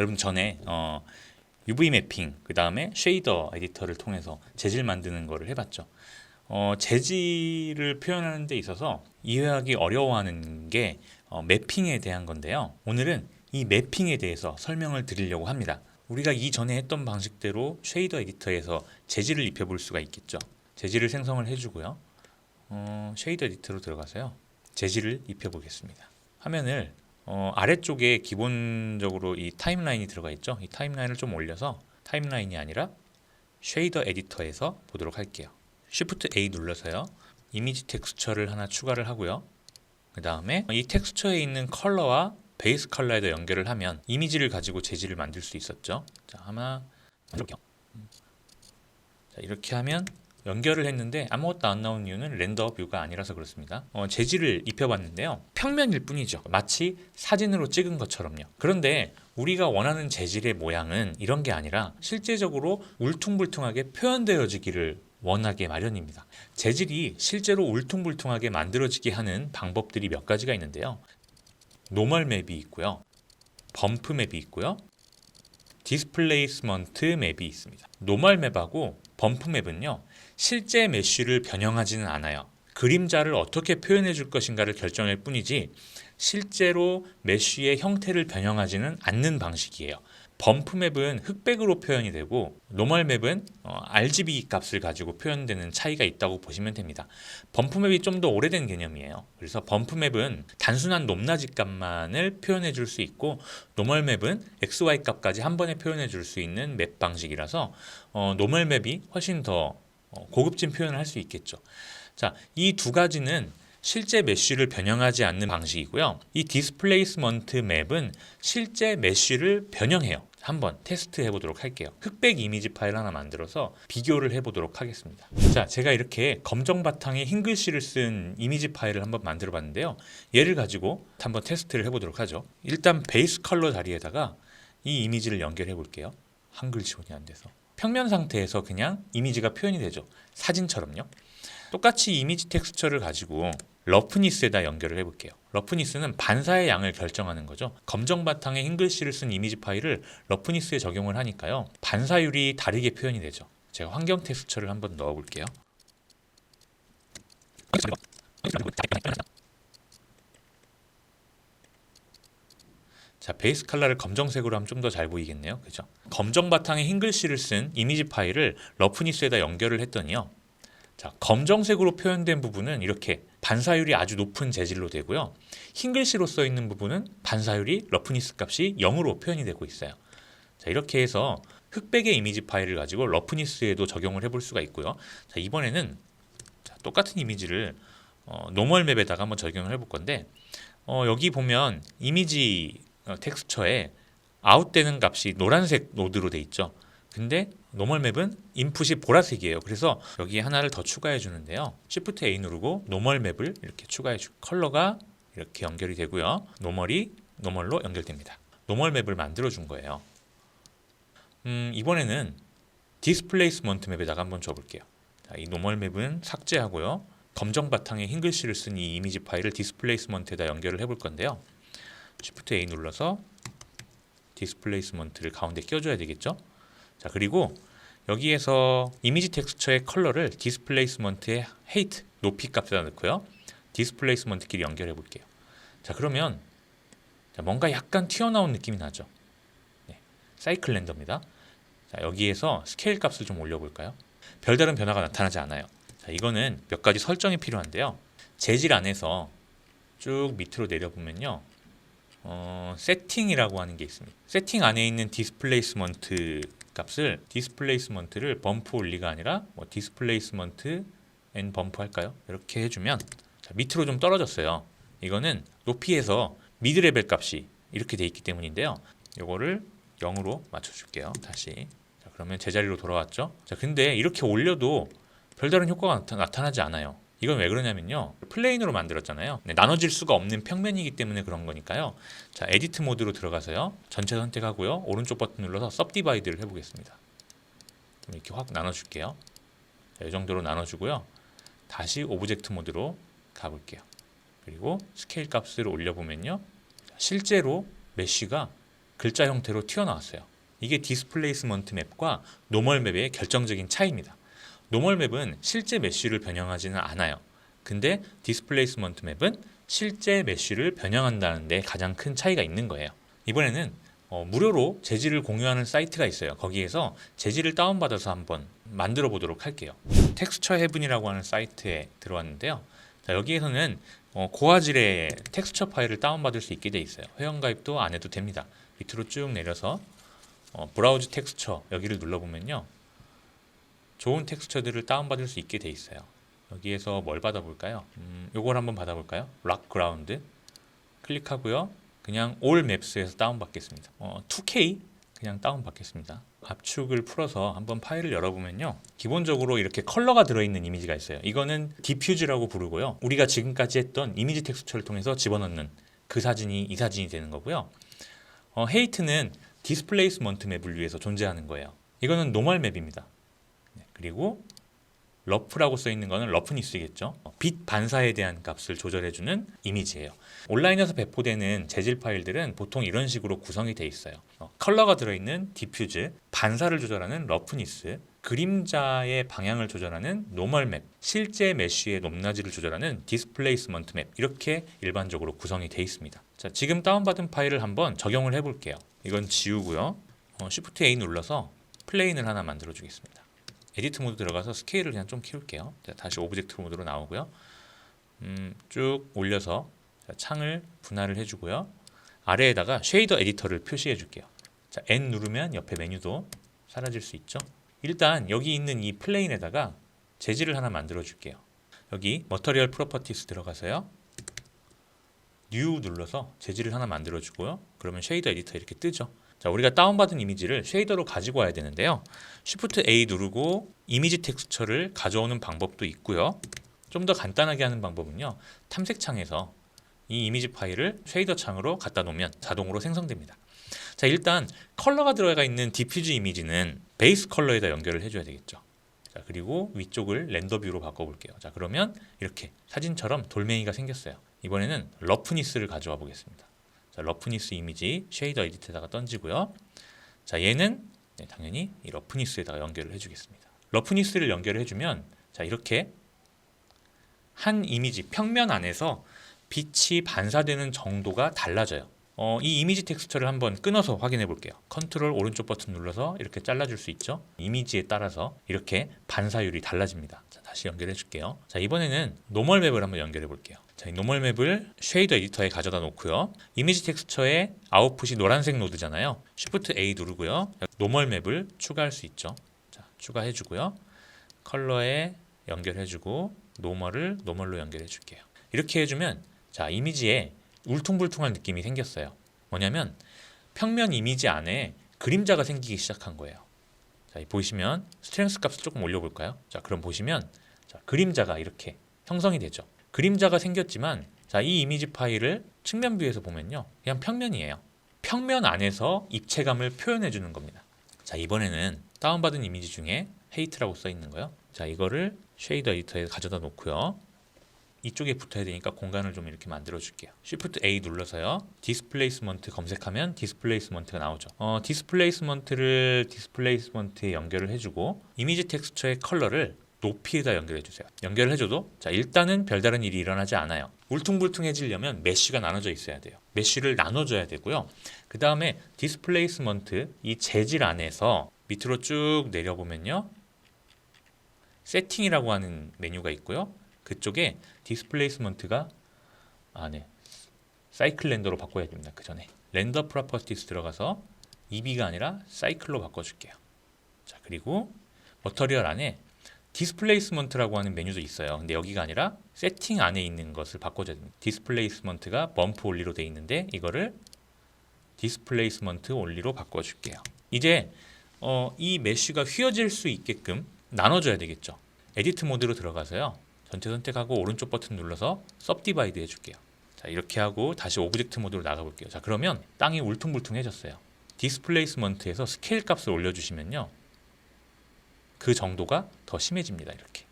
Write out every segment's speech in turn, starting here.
여러분 전에 어, UV 매핑 그 다음에 쉐이더 에디터를 통해서 재질 만드는 거를 해봤죠. 어, 재질을 표현하는 데 있어서 이해하기 어려워하는 게 어, 매핑에 대한 건데요. 오늘은 이 매핑에 대해서 설명을 드리려고 합니다. 우리가 이전에 했던 방식대로 쉐이더 에디터에서 재질을 입혀볼 수가 있겠죠. 재질을 생성을 해주고요. 어, 쉐이더 에디터로 들어가서요. 재질을 입혀보겠습니다. 화면을 어, 아래쪽에 기본적으로 이 타임라인이 들어가 있죠. 이 타임라인을 좀 올려서 타임라인이 아니라 쉐이더 에디터에서 보도록 할게요. Shift A 눌러서요. 이미지 텍스처를 하나 추가를 하고요. 그 다음에 이 텍스처에 있는 컬러와 베이스 컬러에다 연결을 하면 이미지를 가지고 재질을 만들 수 있었죠. 자, 하나 만들게요. 자, 이렇게 하면 연결을 했는데 아무것도 안 나온 이유는 렌더 뷰가 아니라서 그렇습니다. 어, 재질을 입혀봤는데요. 평면일 뿐이죠. 마치 사진으로 찍은 것처럼요. 그런데 우리가 원하는 재질의 모양은 이런 게 아니라 실제적으로 울퉁불퉁하게 표현되어지기를 원하게 마련입니다. 재질이 실제로 울퉁불퉁하게 만들어지게 하는 방법들이 몇 가지가 있는데요. 노멀 맵이 있고요. 범프 맵이 있고요. 디스플레이스먼트 맵이 있습니다. 노멀 맵하고 범프 맵은요. 실제 메쉬를 변형하지는 않아요. 그림자를 어떻게 표현해 줄 것인가를 결정할 뿐이지 실제로 메쉬의 형태를 변형하지는 않는 방식이에요. 범프 맵은 흑백으로 표현이 되고 노멀 맵은 어, RGB 값을 가지고 표현되는 차이가 있다고 보시면 됩니다. 범프 맵이 좀 더 오래된 개념이에요. 그래서 범프 맵은 단순한 높낮이 값만을 표현해 줄 수 있고 노멀 맵은 XY 값까지 한 번에 표현해 줄 수 있는 맵 방식이라서 어, 노멀 맵이 훨씬 더 어, 고급진 표현을 할 수 있겠죠. 자, 이 두 가지는 실제 메쉬를 변형하지 않는 방식이고요. 이 디스플레이스먼트 맵은 실제 메쉬를 변형해요. 한번 테스트 해 보도록 할게요. 흑백 이미지 파일 하나 만들어서 비교를 해 보도록 하겠습니다. 자, 제가 이렇게 검정 바탕에 흰 글씨를 쓴 이미지 파일을 한번 만들어 봤는데요. 얘를 가지고 한번 테스트를 해 보도록 하죠. 일단 베이스 컬러 자리에다가 이 이미지를 연결해 볼게요. 한글 지원이 안 돼서. 평면 상태에서 그냥 이미지가 표현이 되죠. 사진처럼요. 똑같이 이미지 텍스처를 가지고 러프니스에다 연결을 해볼게요. 러프니스는 반사의 양을 결정하는 거죠. 검정 바탕에 흰 글씨를 쓴 이미지 파일을 러프니스에 적용을 하니까요. 반사율이 다르게 표현이 되죠. 제가 환경 텍스처를 한번 넣어볼게요. 자, 베이스 컬러를 검정색으로 하면 좀 더 잘 보이겠네요. 그죠? 검정 바탕에 흰 글씨를 쓴 이미지 파일을 러프니스에다 연결을 했더니요. 자, 검정색으로 표현된 부분은 이렇게 반사율이 아주 높은 재질로 되고요. 흰 글씨로 써 있는 부분은 반사율이 러프니스 값이 0으로 표현이 되고 있어요. 자, 이렇게 해서 흑백의 이미지 파일을 가지고 러프니스에도 적용을 해볼 수가 있고요. 자, 이번에는 자, 똑같은 이미지를 어, 노멀 맵에다가 한번 적용을 해볼 건데 어, 여기 보면 이미지 어, 텍스처에 아웃되는 값이 노란색 노드로 돼 있죠. 근데 노멀 맵은 인풋이 보라색이에요. 그래서 여기 하나를 더 추가해 주는데요. Shift A 누르고 노멀 맵을 이렇게 추가해 주. 컬러가 이렇게 연결이 되고요. 노멀이 노멀로 연결됩니다. 노멀 맵을 만들어 준 거예요. 음, 이번에는 디스플레이스먼트 맵에다가 한번 줘 볼게요. 자, 이 노멀 맵은 삭제하고요. 검정 바탕에 흰 글씨를 쓴 이 이미지 파일을 디스플레이스먼트에다 연결을 해볼 건데요. Shift A 눌러서 디스플레이스먼트를 가운데 끼워줘야 되겠죠? 자 그리고 여기에서 이미지 텍스처의 컬러를 디스플레이스먼트의 헤이트 높이 값에다 넣고요. 디스플레이스먼트끼리 연결해 볼게요. 자 그러면 자, 뭔가 약간 튀어나온 느낌이 나죠. 네, 사이클 렌더입니다. 자 여기에서 스케일 값을 좀 올려볼까요? 별다른 변화가 나타나지 않아요. 자 이거는 몇 가지 설정이 필요한데요. 재질 안에서 쭉 밑으로 내려보면요. 어, 세팅이라고 하는 게 있습니다. 세팅 안에 있는 디스플레이스먼트 값을 디스플레이스먼트를 범프 올리가 아니라 뭐 디스플레이스먼트 앤 범프 할까요? 이렇게 해주면 자, 밑으로 좀 떨어졌어요. 이거는 높이에서 미드 레벨 값이 이렇게 돼 있기 때문인데요. 이거를 0으로 맞춰줄게요. 다시. 자, 그러면 제자리로 돌아왔죠. 자, 근데 이렇게 올려도 별다른 효과가 나타, 나지 않아요. 이건 왜 그러냐면요. 플레인으로 만들었잖아요. 네, 나눠질 수가 없는 평면이기 때문에 그런 거니까요. 자, 에디트 모드로 들어가서요. 전체 선택하고요. 오른쪽 버튼 눌러서 섭디바이드를 해보겠습니다. 좀 이렇게 확 나눠줄게요. 자, 이 정도로 나눠주고요. 다시 오브젝트 모드로 가볼게요. 그리고 스케일 값을 올려보면요. 실제로 메쉬가 글자 형태로 튀어나왔어요. 이게 디스플레이스먼트 맵과 노멀 맵의 결정적인 차이입니다. 노멀 맵은 실제 메쉬를 변형하지는 않아요. 근데 디스플레이스먼트 맵은 실제 메쉬를 변형한다는 데 가장 큰 차이가 있는 거예요. 이번에는 어, 무료로 재질을 공유하는 사이트가 있어요. 거기에서 재질을 다운받아서 한번 만들어 보도록 할게요. 텍스처 헤븐이라고 하는 사이트에 들어왔는데요. 자, 여기에서는 어, 고화질의 텍스처 파일을 다운받을 수 있게 돼 있어요. 회원가입도 안 해도 됩니다. 밑으로 쭉 내려서 어, 브라우즈 텍스처 여기를 눌러보면요. 좋은 텍스처들을 다운받을 수 있게 돼 있어요. 여기에서 뭘 받아볼까요? 음, 요걸 한번 받아볼까요? 락 그라운드 클릭하고요. 그냥 올 맵스에서 다운받겠습니다. 어, 2K 그냥 다운받겠습니다. 압축을 풀어서 한번 파일을 열어보면요. 기본적으로 이렇게 컬러가 들어있는 이미지가 있어요. 이거는 디퓨즈라고 부르고요. 우리가 지금까지 했던 이미지 텍스처를 통해서 집어넣는 그 사진이 이 사진이 되는 거고요. 어, 헤이트는 디스플레이스먼트 맵을 위해서 존재하는 거예요. 이거는 노멀 맵입니다. 네, 그리고 러프라고 써 있는 거는 러프니스겠죠. 어, 빛 반사에 대한 값을 조절해주는 이미지예요. 온라인에서 배포되는 재질 파일들은 보통 이런 식으로 구성이 돼 있어요. 어, 컬러가 들어있는 디퓨즈, 반사를 조절하는 러프니스, 그림자의 방향을 조절하는 노멀 맵, 실제 메쉬의 높낮이를 조절하는 디스플레이스먼트 맵 이렇게 일반적으로 구성이 돼 있습니다. 자, 지금 다운받은 파일을 한번 적용을 해볼게요. 이건 지우고요. 어, Shift A 눌러서 플레인을 하나 만들어 주겠습니다. 에디트 모드 들어가서 스케일을 그냥 좀 키울게요. 자, 다시 오브젝트 모드로 나오고요. 음, 쭉 올려서 자, 창을 분할을 해주고요. 아래에다가 쉐이더 에디터를 표시해 줄게요. 자, N 누르면 옆에 메뉴도 사라질 수 있죠. 일단 여기 있는 이 플레인에다가 재질을 하나 만들어 줄게요. 여기 머터리얼 프로퍼티스 들어가서요. 뉴 눌러서 재질을 하나 만들어 주고요. 그러면 쉐이더 에디터 이렇게 뜨죠. 자, 우리가 다운받은 이미지를 쉐이더로 가지고 와야 되는데요. Shift A 누르고 이미지 텍스처를 가져오는 방법도 있고요. 좀 더 간단하게 하는 방법은요. 탐색창에서 이 이미지 파일을 쉐이더 창으로 갖다 놓으면 자동으로 생성됩니다. 자, 일단 컬러가 들어가 있는 디퓨즈 이미지는 베이스 컬러에다 연결을 해줘야 되겠죠. 자, 그리고 위쪽을 렌더 뷰로 바꿔볼게요. 자, 그러면 이렇게 사진처럼 돌멩이가 생겼어요. 이번에는 러프니스를 가져와 보겠습니다. 자, 러프니스 이미지 쉐이더 에디트에다가 던지고요. 자, 얘는 네, 당연히 이 러프니스에다가 연결을 해주겠습니다. 러프니스를 연결을 해주면 자 이렇게 한 이미지 평면 안에서 빛이 반사되는 정도가 달라져요. 어, 이 이미지 텍스처를 한번 끊어서 확인해 볼게요. 컨트롤 오른쪽 버튼 눌러서 이렇게 잘라줄 수 있죠. 이미지에 따라서 이렇게 반사율이 달라집니다. 자, 다시 연결해 줄게요. 자, 이번에는 노멀 맵을 한번 연결해 볼게요. 자, 이 노멀 맵을 쉐이더 에디터에 가져다 놓고요. 이미지 텍스처의 아웃풋이 노란색 노드잖아요. Shift A 누르고요. 노멀 맵을 추가할 수 있죠. 자, 추가해 주고요. 컬러에 연결해 주고 노멀을 노멀로 연결해 줄게요. 이렇게 해주면 자 이미지에 울퉁불퉁한 느낌이 생겼어요. 뭐냐면 평면 이미지 안에 그림자가 생기기 시작한 거예요. 자, 보시면 스트렝스 값을 조금 올려볼까요? 자, 그럼 보시면 자, 그림자가 이렇게 형성이 되죠. 그림자가 생겼지만 자, 이 이미지 파일을 측면 뷰에서 보면요. 그냥 평면이에요. 평면 안에서 입체감을 표현해 주는 겁니다. 자, 이번에는 다운받은 이미지 중에 헤이트라고 써 있는 거요. 자, 이거를 쉐이더 에디터에 가져다 놓고요. 이쪽에 붙어야 되니까 공간을 좀 이렇게 만들어 줄게요. Shift A 눌러서요. 디스플레이스먼트 검색하면 디스플레이스먼트가 나오죠. 어, 디스플레이스먼트를 디스플레이스먼트에 연결을 해주고 이미지 텍스처의 컬러를 높이에다 연결해 주세요. 연결을 해줘도 자 일단은 별다른 일이 일어나지 않아요. 울퉁불퉁해지려면 메쉬가 나눠져 있어야 돼요. 메쉬를 나눠줘야 되고요. 그 다음에 디스플레이스먼트 이 재질 안에서 밑으로 쭉 내려보면요. 세팅이라고 하는 메뉴가 있고요. 그쪽에 디스플레이스먼트가 아 네. 사이클 렌더로 바꿔야 됩니다. 그 전에 렌더 프로퍼티스 들어가서 EB가 아니라 사이클로 바꿔 줄게요. 자, 그리고 머터리얼 안에 디스플레이스먼트라고 하는 메뉴도 있어요. 근데 여기가 아니라 세팅 안에 있는 것을 바꿔줘야 됩니다. 디스플레이스먼트가 범프 올리로 돼 있는데 이거를 디스플레이스먼트 올리로 바꿔 줄게요. 이제 어, 이 메쉬가 휘어질 수 있게끔 나눠줘야 되겠죠. 에디트 모드로 들어가서요. 전체 선택하고 오른쪽 버튼 눌러서 섭디바이드 해줄게요. 자 이렇게 하고 다시 오브젝트 모드로 나가볼게요. 자 그러면 땅이 울퉁불퉁해졌어요. 디스플레이스먼트에서 스케일 값을 올려주시면요. 그 정도가 더 심해집니다. 이렇게.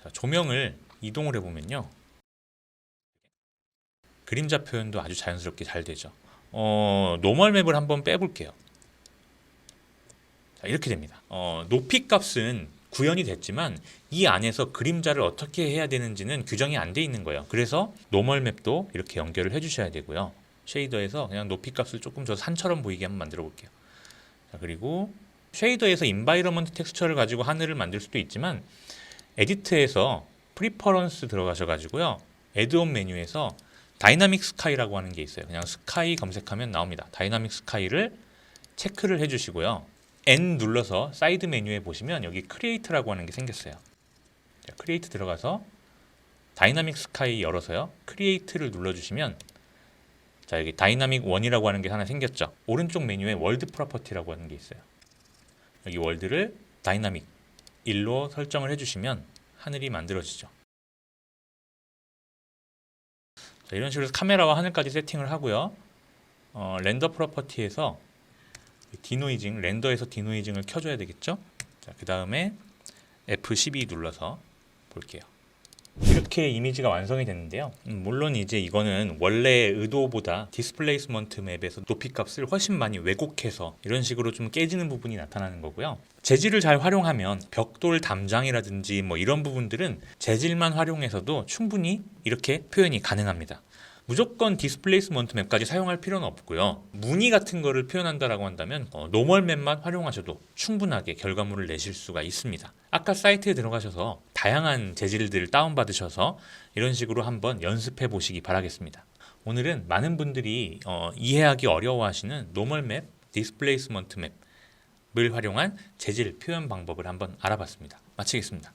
자, 조명을 이동을 해보면요. 그림자 표현도 아주 자연스럽게 잘 되죠. 어, 노멀 맵을 한번 빼볼게요. 자, 이렇게 됩니다. 어, 높이 값은 구현이 됐지만 이 안에서 그림자를 어떻게 해야 되는지는 규정이 안 돼 있는 거예요. 그래서 노멀 맵도 이렇게 연결을 해주셔야 되고요. 쉐이더에서 그냥 높이 값을 조금 저 산처럼 보이게 한번 만들어 볼게요. 자, 그리고 쉐이더에서 인바이러먼트 텍스처를 가지고 하늘을 만들 수도 있지만 에디트에서 프리퍼런스 들어가셔 가지고요. 애드온 메뉴에서 다이나믹 스카이라고 하는 게 있어요. 그냥 스카이 검색하면 나옵니다. 다이나믹 스카이를 체크를 해 주시고요. N 눌러서 사이드 메뉴에 보시면 여기 크리에이트라고 하는 게 생겼어요. 자, 크리에이트 들어가서 다이나믹 스카이 열어서요. 크리에이트를 눌러 주시면 자, 여기 다이나믹 원이라고 하는 게 하나 생겼죠. 오른쪽 메뉴에 월드 프로퍼티라고 하는 게 있어요. 여기 월드를 다이나믹 1로 설정을 해주시면 하늘이 만들어지죠. 자, 이런 식으로 카메라와 하늘까지 세팅을 하고요. 어, 렌더 프로퍼티에서 디노이징, 렌더에서 디노이징을 켜줘야 되겠죠. 자, 그 다음에 F12 눌러서 볼게요. 이렇게 이미지가 완성이 됐는데요. 음, 물론 이제 이거는 원래 의도보다 디스플레이스먼트 맵에서 높이 값을 훨씬 많이 왜곡해서 이런 식으로 좀 깨지는 부분이 나타나는 거고요. 재질을 잘 활용하면 벽돌 담장이라든지 뭐 이런 부분들은 재질만 활용해서도 충분히 이렇게 표현이 가능합니다. 무조건 디스플레이스먼트 맵까지 사용할 필요는 없고요. 무늬 같은 거를 표현한다라고 한다면 어, 노멀 맵만 활용하셔도 충분하게 결과물을 내실 수가 있습니다. 아까 사이트에 들어가셔서 다양한 재질들을 다운받으셔서 이런 식으로 한번 연습해 보시기 바라겠습니다. 오늘은 많은 분들이 어, 이해하기 어려워하시는 노멀 맵, 디스플레이스먼트 맵을 활용한 재질 표현 방법을 한번 알아봤습니다. 마치겠습니다.